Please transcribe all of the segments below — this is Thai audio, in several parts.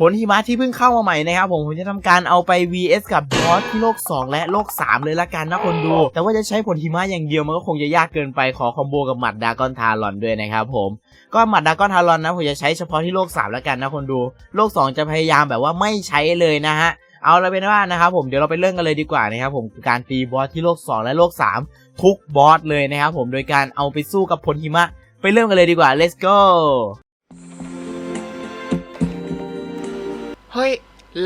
ผลหิมะที่เพิ่งเข้ามาใหม่นะครับผมผมจะทำการเอาไป vs กับบอสที่โลก 2 และโลก 3 เลยละกันนะคนดู แต่ว่าจะใช้ผลหิมะอย่างเดียวมันก็คงจะยากเกินไปขอคอมโบกับหมัดดากอนทารอนด้วยนะครับผมก็หมัดดากอนทารอนนะผมจะใช้เฉพาะที่โลก 3 แล้วกันนะคนดู โลก 2 จะพยายามแบบว่าไม่ใช้เลยนะฮะเอาละเป็นว่านะครับผมเดี๋ยวเราไปเริ่มกันเลยดีกว่านะครับผมการตีบอสที่โลก 2 และโลก 3 ทุกบอสเลยนะครับผมโดยการเอาไปสู้กับผลหิมะ ไปเริ่มกันเลยดีกว่า let's go เฮ้ย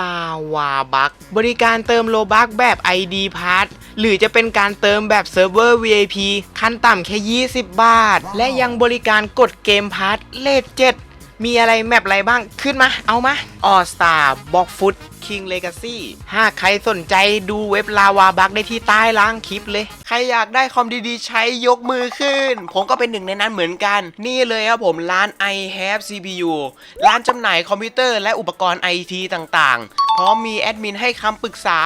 ลาวาบักบริการเติมโลบักแบบ ID p a s s หรือจะเป็นการเติมแบบเซิร์ฟเวอร์ VIP ขั้นต่ำแค่ 20 บาท และยังบริการกดเกมพาร์ทเลทเจ็ดมีอะไรแมปอะไรบ้างขึ้นมา เอามาออสตาบ็อกฟุต คิงเลกาซี่หากใครสนใจดูเว็บลาวาบักได้ที่ใต้ล่างคลิปเลย ใครอยากได้คอมดีๆ ใช้ยกมือขึ้น ผมก็เป็นหนึ่งในนั้นเหมือนกัน นี่เลยครับผมร้าน i have CPU ร้านจำหน่ายคอมพิวเตอร์และอุปกรณ์ไอทีต่างๆ พร้อมมีแอดมินให้คำปรึกษา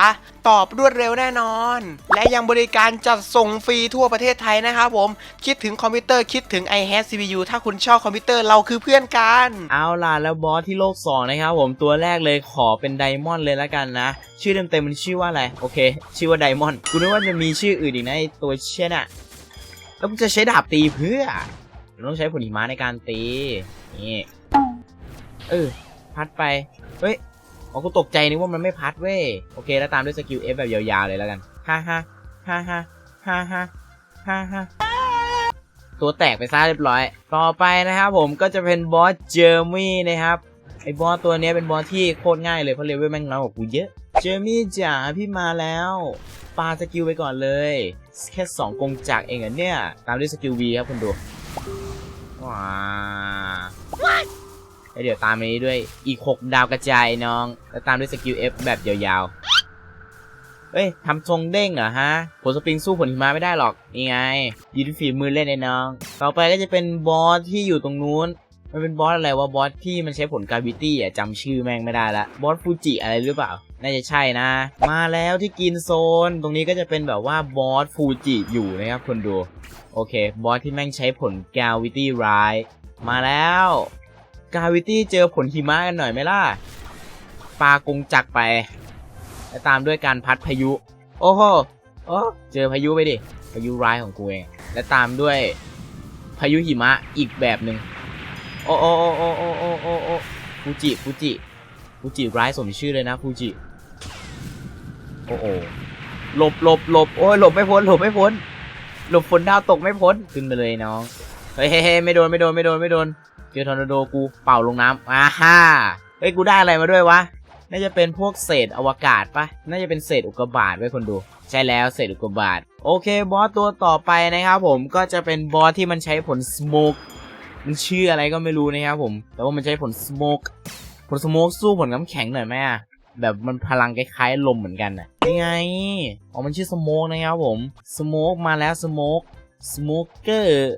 ตอบรวดเร็วแน่นอน และยังบริการจัดส่งฟรีทั่วประเทศไทยนะครับผม คิดถึงคอมพิวเตอร์คิดถึง i have CPU ถ้าคุณชอบคอมพิวเตอร์เราคือเพื่อนกัน เอาล่ะแล้วบอสที่โลก 2 นะครับผมตัวแรกเลยขอเป็นไดมอนด์เลยละกันนะ ชื่อเต็มๆมันชื่อว่าอะไร โอเค ชื่อว่าไดมอนด์กูนึกว่าจะมีชื่ออื่นอีกนะไอตัวเช่นอะแล้วมึงจะใช้ดาบตีเพื่อเราต้องใช้ผลหิมะในการตี นี่ เออ พัดไป เฮ้ยอ๋อกูตกใจนึกว่ามันไม่พัดเว้ย โอเค แล้วตามด้วยสกิล F แบบยาวๆเลยแล้วกัน ฮ่าฮ่าฮ่าฮ่าฮ่าฮ่าฮ่าฮ่าตัวแตกไปซะเรียบร้อย ต่อไปนะครับผมก็จะเป็นบอสเจอร์มี่นะครับ อ้บอสตัวนี้เป็นบอสที่โคตรง่ายเลยเพราะเลเวลแม่งน้อยกว่ากูเยอะ เจอมี่จ๋าพี่มาแล้วปาสกิลไปก่อนเลย แค่สองกงจักเองเหรอเนี่ย ตามด้วยสกิล V ครับคุณดูว้าแล้วเดี๋ยวตามนี้ด้วยอีก 6 ดาวกระจายน้อง แล้วตามด้วยสกิล F แบบยาวๆเฮ้ยทำทรงเด้งเหรอฮะ ผลสปริงสู้ผลหิมะไม่ได้หรอก นี่ไงยืนฝีมือเล่นไอ้น้อง ต่อไปก็จะเป็นบอสที่อยู่ตรงนู้น มันเป็นบอสอะไรวะบอสที่มันใช้ผลกราวิตี้อะจำชื่อแม่งไม่ได้ละบอสฟูจิอะไรหรือเปล่า น่าจะใช่นะ มาแล้วที่กินโซน ตรงนี้ก็จะเป็นแบบว่าบอสฟูจิอยู่นะครับคนดู โอเค บอสที่แม่งใช้ผลกราวิตี้ร้ายมาแล้วกราวิตี้เจอผลหิมะกันหน่อยไหมล่ะปากงจักไป และตามด้วยการพัดพายุ โอ้โหโอ้เจอพายุไปดิพายุร้ายของกูเองและตามด้วยพายุหิมะอีกแบบหนึ่ง โอ้โอ้โอ้โอ้โอ้โอ้โอ้โอ้ฟูจิฟูจิฟูจิร้ายสมชื่อเลยนะฟูจิโอ้โอ้หลบหลบหลบโอ้ยหลบไม่พ้นหลบไม่พ้น หลบฝนดาวตกไม่พ้นขึ้นไปเลยน้องเฮ้ยเฮ้ยไม่โดนไม่โดนไม่โดนไม่โดนเจอทอร์นาโดกูเป่าลงน้ำอ่าฮ่าเฮ้ยกูได้อะไรมาด้วยวะน่าจะเป็นพวกเศษอวกาศปะน่าจะเป็นเศษอุกกาบาตไว้คนดู ใช่แล้วเศษอุกกาบาต โอเคบอสตัวต่อไปนะครับผมก็จะเป็นบอสที่มันใช้ผลสโมก มันชื่ออะไรก็ไม่รู้นะครับผม แต่ว่ามันใช้ผลสโมกผลสโมกสู้ผลน้ำแข็งหน่อยไหมอะแบบมันพลังคล้ายๆลมเหมือนกันน่ะยังไงอ๋อมันชื่อสโมกนะครับผมสโมกมาแล้วสโมกสโมกเกอร์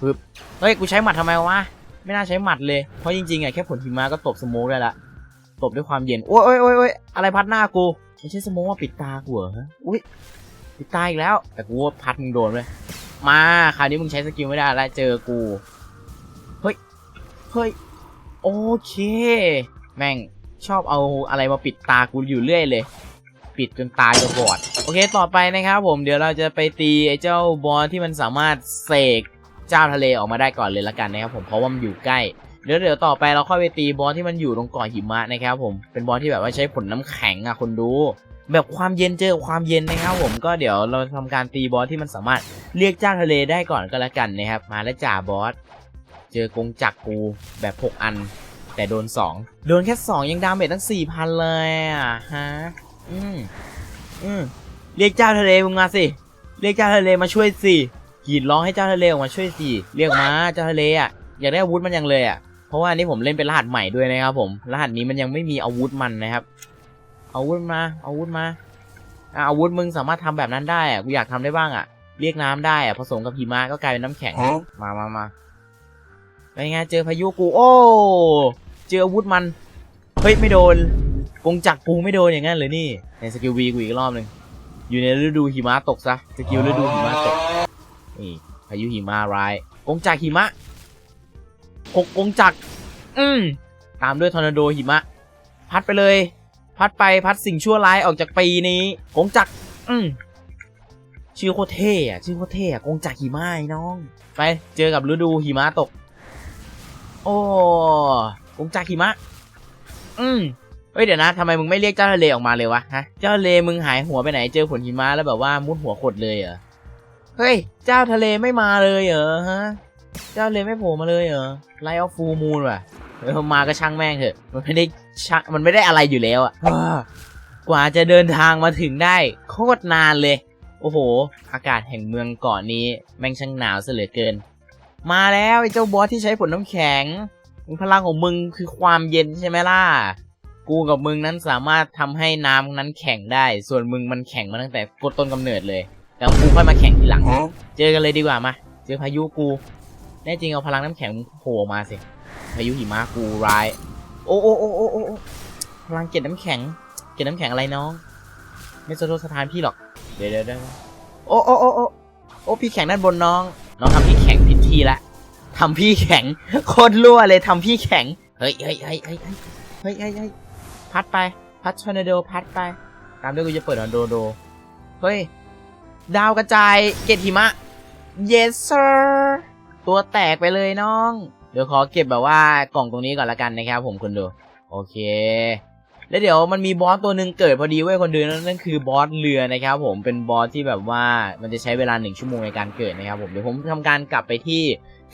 ปึ๊บเฮ้ยกูใช้หมัดทำไมวะไม่น่าใช้หมัดเลย เพราะจริงๆอะแค่ผลหิมะก็ตบสโมกได้ละตบด้วยความเย็น โอ้ยโอ้ยโอ้ยอยอะไรพัดหน้ากู ไม่ใช่สโมองว่าปิดตากูเหรออุ้ยปิดตาอีกแล้ว แต่กูว่าพัดมึงโดนเลย มาคราวนี้มึงใช้สกิลไม่ได้แล้วเจอกู เฮ้ย เฮ้ย โอเค แม่งชอบเอาอะไรมาปิดตากูอยู่เรื่อยเลย ปิดจนตาจะบอด โอเคต่อไปนะครับผมเดี๋ยวเราจะไปตีไอ้เจ้าบอสที่มันสามารถเสกเจ้าทะเลออกมาได้ก่อนเลยละกันนะครับผมเพราะว่ามันอยู่ใกล้เดี๋ยวเดี๋ยวต่อไปเราค่อยไปตีบอสที่มันอยู่ตรงเกาะหิมะนะครับผมเป็นบอสที่แบบว่าใช้ผลน้ำแข็งอะคนดู แบบความเย็นเจอความเย็นนะครับผมก็เดี๋ยวเราทำการตีบอสที่มันสามารถ เรียกเจ้าทะเลได้ก่อนก็แล้วกันนะครับ มาแล้วจ่าบอส เจอกงจักรกูแบบ 6 อัน แต่โดน 2 โดนแค่ 2 ยังดาเมจตั้ง 4,000 เลยอะฮะอืมอืมเรียกเจ้าทะเลมึงมาสิ เรียกเจ้าทะเลมาช่วยสิกรีดร้องให้เจ้าทะเลออกมาช่วยสิ เรียกมาเจ้าทะเลอะอยากได้อาวุธมันยังเลยอะ เพราะว่านี้ผมเล่นเป็นรหัสใหม่ด้วยนะครับผม รหัสนี้มันยังไม่มีอาวุธมันนะครับ อาวุธมา อาวุธมาอาวุธมึงสามารถทำแบบนั้นได้อะ กูอยากทำได้บ้างอะ เรียกน้ำได้อะผสมกับหิมะก็กลายเป็นน้ำแข็ง มามามาเป็นไงเจอพายุกูโอ้เจออาวุธมัน เฮ้ยไม่โดนกงจักรกูไม่โดนอย่างนั้นเลยนี่ในสกิลวีกูอีกรอบหนึ่งอยู่ในฤดูหิมะตกซะสกิลฤดูหิมะตกนี่พายุหิมะร้ายกงจักรหิมะหกกงจักรอืมตามด้วยทอร์นาโดหิมะ พัดไปเลย พัดไปพัดสิ่งชั่วร้ายออกจากปีนี้กงจักรอืม ชื่อโคตรเท่อะชื่อโคตรเท่อะกงจักหิมะไอ้น้อง ไปเจอกับฤดูหิมะตก โอ้กงจักหิมะ อืมเฮ้ยเดี๋ยวนะทำไมมึงไม่เรียกเจ้าทะเลออกมาเลยวะฮะเจ้าทะเลมึงหายหัวไปไหนเจอฝนหิมะแล้วแบบว่ามุดหัวขดเลยเหรอเฮ้ยเจ้าทะเลไม่มาเลยเหรอฮะเจ้าทะเลไม่โผล่มาเลยเหรอไลออฟฟูมูนว่ะเออมาก็ช่างแม่งเถอะ มันไม่ได้ช่างมันไม่ได้อะไรอยู่แล้วอะอ่ากว่าจะเดินทางมาถึงได้ โคตรนานเลย โอ้โห อากาศแห่งเมืองเกาะนี้แม่งช่างหนาวซะเหลือเกิน มาแล้วไอ้เจ้าบอสที่ใช้ผลน้ำแข็ง พลังของมึงคือความเย็นใช่ไหมล่ะ กูกับมึงนั้นสามารถทำให้น้ำนั้นแข็งได้ ส่วนมึงมันแข็งมาตั้งแต่กต้นกำเนิดเลย แล้วกูค่อยมาแข่งทีหลัง เจอกันเลยดีกว่ามา เจอพายุกู แน่จริงเอาพลังน้ำแข็งโผล่มาสิ พายุหิมะกูร้าย โอ้โอ้โอ้โอ้โอ้โอ้พลังเกล็ดน้ำแข็ง เกล็ดน้ำแข็งอะไรน้อง ไม่สะทกสถานพี่หรอก เดี๋ยวเโอ้โอ้โอ้โอ้โอ้พี่แข็งด้านบนน้อง น้องทำพี่แข็งผิดทีละทำพี่แข็งโคตรรั่วเลยทำพี่แข็ง เฮ้ยเฮ้ยเฮ้ยเฮ้ยเฮ้ยเฮ้ยพัดไป พัดชอนาโดพัดไป ตามด้วยกูจะเปิดอันโดโด เฮ้ย ดาวกระจายเกตหิมะ yes sir ตัวแตกไปเลยน้อง เดี๋ยวขอเก็บแบบว่ากล่องตรงนี้ก่อนละกันนะครับผมคุณดู โอเค แล้วเดี๋ยวมันมีบอสตัวหนึ่งเกิดพอดีเว้ยคนดูนั่นนั่นคือบอสเรือนะครับ ผมเป็นบอสที่แบบว่ามันจะใช้เวลาหนึ่งชั่วโมงในการเกิดนะครับผมเดี๋ยวผมทำการกลับไปที่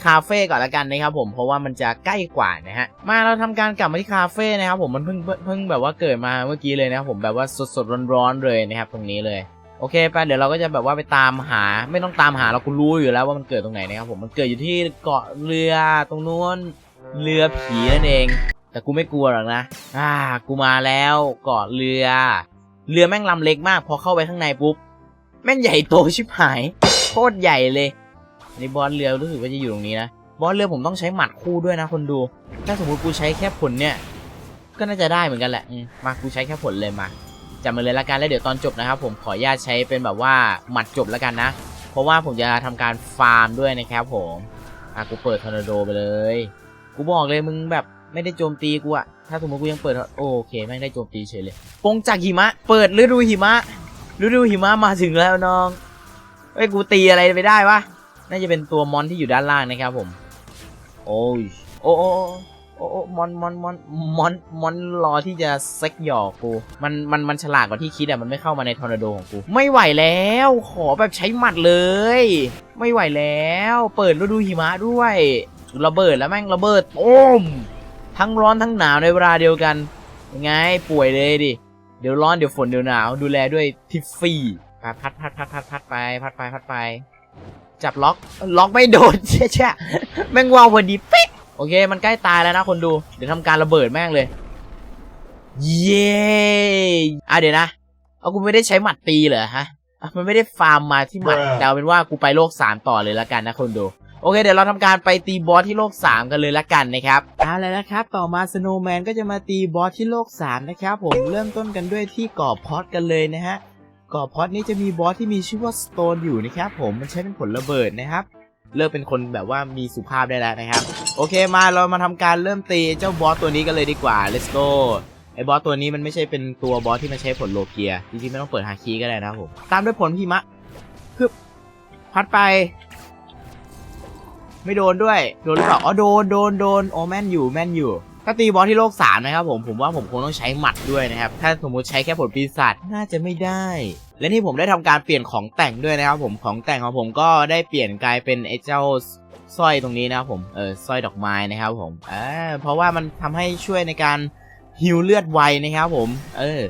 คาเฟ่ก่อนละกันนะครับผมเพราะว่ามันจะใกล้กว่านะฮะมาเราทำการกลับมาที่คาเฟ่นะครับผมมันเพิ่งเพิ่งแบบว่าเกิดมาเมื่อกี้เลยนะครับผมแบบว่าสดสดๆร้อนๆเลยนะครับตรงนี้เลยโอเคไปเดี๋ยวเราก็จะแบบว่าไปตามหาไม่ต้องตามหาเรากูรู้อยู่แล้วว่ามันเกิดตรงไหนนะครับผมมันเกิดอยู่ที่เกาะเรือตรงนู้นเรือผีนั่นเอง แต่กูไม่กลัวหรอกนะ อ่า กูมาแล้วเกาะเรือ เรือแม่งลำเล็กมาก พอเข้าไปข้างในปุ๊บ แม่งใหญ่โตชิบหาย โคตรใหญ่เลยอันนี้บอสเรือรู้สึกว่าจะอยู่ตรงนี้นะ บอสเรือผมต้องใช้หมัดคู่ด้วยนะคนดู ถ้าสมมติกูใช้แค่ผลเนี่ย ก็น่าจะได้เหมือนกันแหละมา กูใช้แค่ผลเลยมาจำมาเลยละกันแล้วเดี๋ยวตอนจบนะครับ ผมขออนุญาตใช้เป็นแบบว่าหมัดจบแล้วกันนะ เพราะว่าผมจะทำการฟาร์มด้วยนะครับผม อะกูเปิดทอร์นาโดไปเลย กูบอกเลยมึงแบบ ไม่ได้โจมตีกูอะถ้าสมมติกูยังเปิดโอเคแม่งได้โจมตีเฉยเลยปงจากหิมะ เปิดฤดูหิมะฤดูหิมะมาถึงแล้วน้องเอ้ยกูตีอะไรไปได้วะน่าจะเป็นตัวมอนที่อยู่ด้านล่างนะครับผม โอ้ยโอ้โอ้โอ้โอ้มอนมอนมอนมอนมอนรอที่จะเซ็กหยอกกู มันมันมันฉลาดกว่าที่คิดอะมันไม่เข้ามาในทอร์นาโดของกู ไม่ไหวแล้ว ขอแบบใช้หมัดเลย ไม่ไหวแล้ว เปิดฤดูหิมะด้วยระเบิดแล้วแม่งระเบิดโอ้ม ทั้งร้อนทั้งหนาวในเวลาเดียวกันยังไงป่วยเลยดิ เดี๋ยวร้อนเดี๋ยวฝนเดี๋ยวหนาว ดูแลด้วยทิฟฟี่ไปพัดพัดพัดพัดพัดไปพัดไปพัดไปจับล็อกล็อกไม่โดนเช่เช่แม่งว่าวพอดีเป๊ะโอเค มันใกล้ตายแล้วนะคนดู เดี๋ยวทำการระเบิดแม่งเลย เย้อะเดี๋ยวนะ เอากูไม่ได้ใช้หมัดตีเหรอฮะอะมันไม่ได้ฟาร์มมาที่หมัดแต่เอาเป็นว่ากูไปโลกสามต่อเลยละกันนะคนดู โอเคเดี๋ยวเราทำการไปตีบอสที่โลก 3 กันเลยละกันนะครับเอาเลยนะครับต่อมาสโนว์แมนก็จะมาตีบอสที่โลก 3 นะครับผมเริ่มต้นกันด้วยที่เกาะพอดกันเลยนะฮะเกาะพอดนี้จะมีบอสที่มีชื่อว่าสโตนอยู่นะครับผมมันใช้เป็นผลระเบิดนะครับเริ่มเป็นคนแบบว่ามีสุภาพได้แล้วนะครับ โอเคมาเรามาทำการเริ่มตีเจ้าบอสตัวนี้กันเลยดีกว่า let's go ไอ้บอสตัวนี้มันไม่ใช่เป็นตัวบอสที่มันใช้ผลโลเกียจริงๆไม่ต้องเปิดฮาคีก็ได้นะครับผมตามด้วยผลหิมะพึบพัดไป ไม่โดนด้วย โดนหรือเปล่า อ๋อ โดน โดน โดน โอ้แม่นอยู่ แม่นอยู่ ถ้าตีบอสที่โลกสามนะครับผม ผมว่าผมคงต้องใช้หมัดด้วยนะครับ ถ้าสมมุติใช้แค่ผลปีศาจน่าจะไม่ได้ และนี่ผมได้ทำการเปลี่ยนของแต่งด้วยนะครับผม ของแต่งของผมก็ได้เปลี่ยนกลายเป็นไอ้เจ้าสร้อยตรงนี้นะครับผม เออ สร้อยดอกไม้นะครับผมอ่าเพราะว่ามันทำให้ช่วยในการฮิวเลือดไวนะครับผม เออ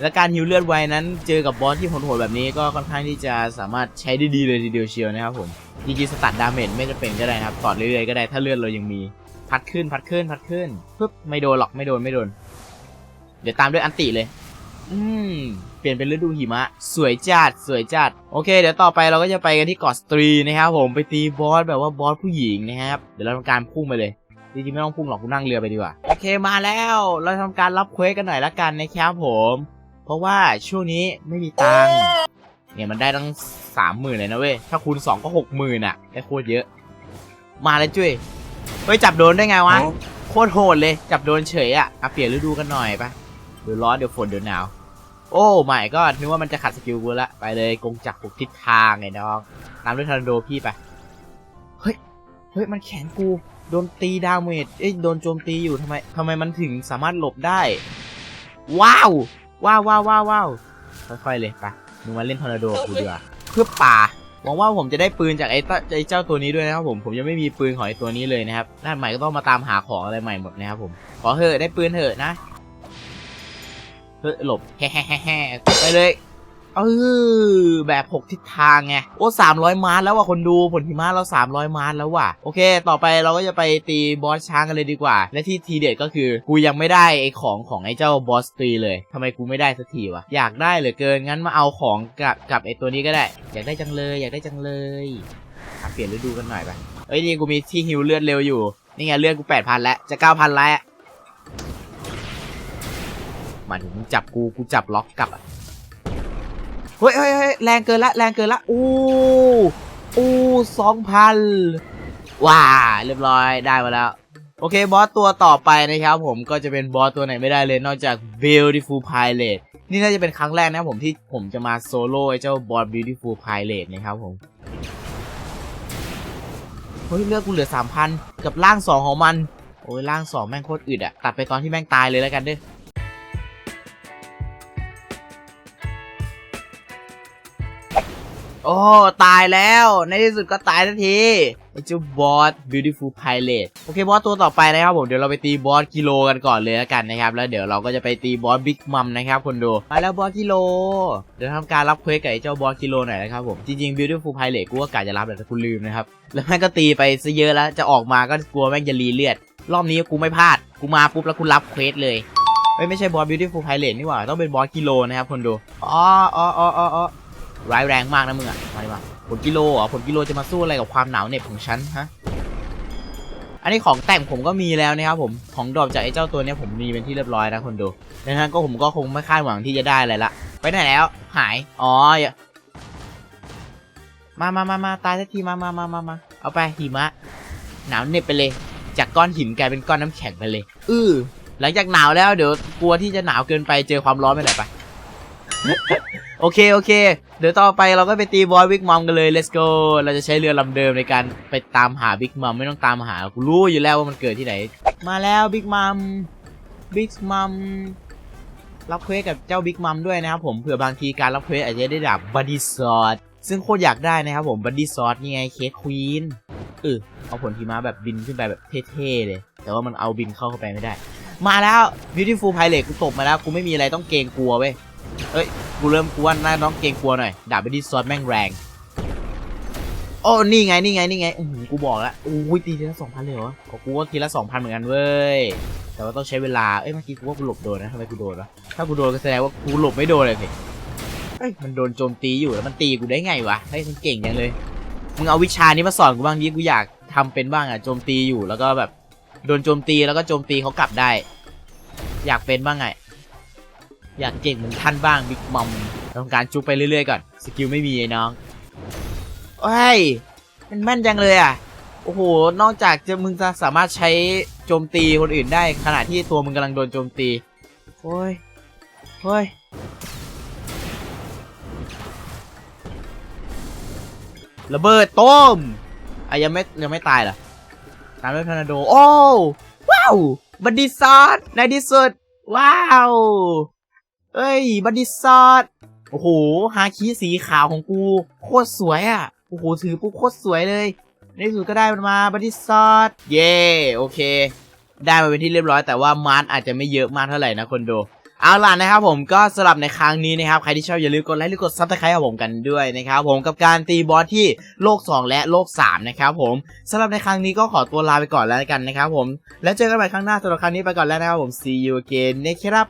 และการฮิวเลือดไวนั้นเจอกับบอสที่โหดๆแบบนี้ก็ค่อนข้างที่จะสามารถใช้ได้ดีเลยทีเดียวเชียวนะครับผมจริงๆสตัดดาเมจไม่จะเป็นก็ได้นะครับต่อเรื่อยๆก็ได้ถ้าเลือดเรายังมีพัดขึ้นพัดขึ้นพัดขึ้นปึ๊บไม่โดนหรอกไม่โดนไม่โดน เดี๋ยวตามด้วยอันติเลย อืมเปลี่ยนเป็นฤดูหิมะ สวยจัดสวยจัดโอเค เดี๋ยวต่อไปเราก็จะไปกันที่เกาะสตรีนะครับผมไปตีบอสแบบว่าบอสผู้หญิงนะครับเดี๋ยวเราทำการพุ่งไปเลยจริงๆไม่ต้องพุ่งหรอกกูนั่งเรือไปดีกว่าโอเคมาแล้ว เราทำการรับเควสกันหน่อยละกันนะครับผม ราะว่าช่วงนี้ไม่มีตังค์เนี่ยมันได้ตั้งสามหมื่นเลยนะเว้ย ถ้าคูณสองก็หกหมื่นอะ ได้โคตรเยอะ มาเลยจุ้ยเฮ้ยจับโดนได้ไงวะ โคตรโหดเลย จับโดนเฉยอะอะเปลี่ยนฤดูกันหน่อยปะเดี๋ยวร้อนเดี๋ยวฝนเดี๋ยวหนาว โอ้ไม่ก็นึกว่ามันจะขัดสกิลกูละ ไปเลยกงจักรหกทิศทางไงน้องตามด้วยทอร์นาโดพี่ไป เฮ้ย เฮ้ยมันแขนกู โดนตีดาเมจ เอ้ยโดนโจมตีอยู่ทำไมทำไมมันถึงสามารถหลบได้ ว้าว ว้าวว้าวว้าวว้าวค่อยๆเลยปะมึงมาเล่นทอร์นาโดกูดีกว่าเพื่อป่าหวังว่าผมจะได้ปืนจากไอ้ไอ้เจ้าตัวนี้ด้วยนะครับผมผมยังไม่มีปืนของไอ้ตัวนี้เลยนะครับด้านใหม่ก็ต้องมาตามหาของอะไรใหม่หมดนะครับผมขอเถอะได้ปืนเถอะนะเฮ้ยหลบแฮ่ๆไปเลย เออแบบหกทิศทางไงโอ้สามร้อยมาร์แล้วว่ะคนดูผลหิมะเราสามร้อยมาร์แล้วว่ะโอเค ต่อไปเราก็จะไปตีบอสช้างกันเลยดีกว่า และที่ทีเด็ดก็คือกูยังไม่ได้ไอของของไอเจ้าบอสตีเลยทำไมกูไม่ได้สักทีวะอยากได้เหลือเกินงั้นมาเอาของกับกับไอตัวนี้ก็ได้ อยากได้จังเลย อยากได้จังเลยเปลี่ยนฤดูกันหน่อยไปเอ้ยนี่กูมีที่ฮิวเลือดเร็วอยู่นี่ไงเลือดกูแปดพันแล้วจะเก้าพันแล้วมาถึงจับกูกูจับล็อกกลับอะ เฮ้ยเฮ้ยเฮ้ยแรงเกินละแรงเกินละอู้อู้สองพันว้าเรียบร้อยได้มาแล้ว โอเคบอสตัวต่อไปนะครับ ผมก็จะเป็นบอสตัวไหนไม่ได้เลยนอกจาก Beautiful Pilot นี่น่าจะเป็นครั้งแรกนะผมที่ผมจะมาโซโล่ไอ้เจ้าบอส Beautiful Pilot นะครับผมเฮ้ยเลือกกูเหลือ3,000กับร่าง2ของมัน โอ้ยร่าง2แม่งโคตรอึดอะตัดไปตอนที่แม่งตายเลยแล้วกันเด้อ โอ้ ตายแล้ว ในที่สุดก็ตายทันทีไอ้เจ้าบอส beautiful pilot โอเค บอสตัวต่อไปนะครับผม เดี๋ยวเราไปตีบอสกิโลกันก่อนเลยแล้วกันนะครับ แล้วเดี๋ยวเราก็จะไปตีบอสบิ๊กมัมนะครับคนดูมาแล้วบอสกิโล เดี๋ยวทำการรับเควสกับไอ้เจ้าบอสกิโลหน่อยนะครับผม จริงๆ beautiful pilot กูก็กะจะรับแต่กูลืมนะครับ แล้วแม่งก็ตีไปซะเยอะแล้ว จะออกมาก็กลัวแม่งจะรีเลือด รอบนี้กูไม่พลาด กูมาปุ๊บแล้วกูรับเควสเลยเอ้ยไม่ใช่บอส beautiful pilot นี่หว่า ต้องเป็นบอสกิโลนะครับคนดู อ๋ออ๋ออ๋ออ๋อ ร้ายแรงมากนะมึงอะมาดิมาผลกิโลเหรอผลกิโลจะมาสู้อะไรกับความหนาวเหน็บของฉันฮะ อันนี้ของแต่งผมก็มีแล้วนะครับผม ของดรอปจากไอ้เจ้าตัวนี้ผมมีเป็นที่เรียบร้อยนะคนดูดังนั้นก็ผมก็คงไม่คาดหวังที่จะได้อะไรละ ไปไหนแล้ว หาย อ๋ออย่ามามามามาตายสักทีมามามามามาเอาไปหิมะ หนาวเหน็บไปเลย จากก้อนหินกลายเป็นก้อนน้ำแข็งไปเลย อือหลังจากหนาวแล้วเดี๋ยวกลัวที่จะหนาวเกินไปเจอความร้อนไปไหน่อยป โอเคโอเค เดี๋ยวต่อไปเราก็ไปตีบอสบิ๊กมัมกันเลย let's go เราจะใช้เรือลำเดิมในการไปตามหาบิ๊กมัมไม่ต้องตามหากูรู้อยู่แล้วว่ามันเกิดที่ไหน มาแล้วบิ๊กมัมบิ๊กมัมรับเควสกับเจ้าบิ๊กมัมด้วยนะครับผมเผื่อบางทีการรับเควสอาจจะได้ดาบบัดดี้ซอดซึ่งโคตรอยากได้นะครับผมบัดดี้ซอดนี่ไงเคสควีนเออเอาผลทีมาแบบบินขึ้นไปแบบเท่ๆเลย แต่ว่ามันเอาบินเข้าเข้าไปไม่ได้ มาแล้ว beautiful pilot กูตกมาแล้วกูไม่มีอะไรต้องเกรงกลัวเว้ย เอ้ย กูเริ่มกลัวน่าน้องเกรงกลัวหน่อย ดาบไปที่ซอสแม่งแรง โอ้นี่ไง นี่ไง นี่ไงอือหือกูบอกแล้วอุ้ยตีทีละสองพันเลยเหรอของกูก็ทีละสองพันเหมือนกันเว้ย แต่ว่าต้องใช้เวลา เอ้ย เมื่อกี้กูว่ากูหลบโดนนะทำไมกูโดนวะถ้ากูโดนก็แสดงว่ากูหลบไม่โดนเลยสิเอ้ย มันโดนโจมตีอยู่แล้วมันตีกูได้ไงวะ เฮ้ยมันเก่งจังเลย มึงเอาวิชานี้มาสอนกูบ้างดิ กูอยากทำเป็นบ้างอะโจมตีอยู่แล้วก็แบบ โดนโจมตีแล้วก็โจมตีเขากลับได้ อยากเป็นบ้างไง อยากเก่งเหมือนท่านบ้างบิ๊กมัมทำการจุกไปเรื่อยๆก่อนสกิลไม่มีไอ้น้องเฮ้ยมันแม่นจังเลยอะโอ้โหนอกจากจะมึงจะสามารถใช้โจมตีคนอื่นได้ ขณะที่ตัวมึงกำลังโดนโจมตีโอ้ยเฮ้ยระเบิดต้มอะยังไม่ยังไม่ตายเหรอตามด้วยทอร์นาโด โอ้ ว้าว บันดิซอดในที่สุด ว้าว เอ้ยบันดิซอดโอ้โห ฮาคิสีขาวของกู โคตรสวยอะ โอ้โห ถือปุ๊บโคตรสวยเลย ในที่สุดก็ได้มันมาบันดิซอดเย่โอเค ได้มาเป็นที่เรียบร้อยแต่ว่ามาร์ทอาจจะไม่เยอะมากเท่าไหร่นะคนดูเอาล่ะนะครับผมก็สำหรับในครั้งนี้นะครับ ใครที่ชอบอย่าลืมกดไลค์หรือกดซับสไครต์กับผมกันด้วยนะครับผมกับการตีบอสที่โลก 2 และโลก 3 นะครับผมสำหรับในครั้งนี้ก็ขอตัวลาไปก่อนแล้วกันนะครับผม แล้วเจอกันใหม่ครั้งหน้าสำหรับครั้งนี้ไปก่อนแล้วนะครับผม see you again นะครับ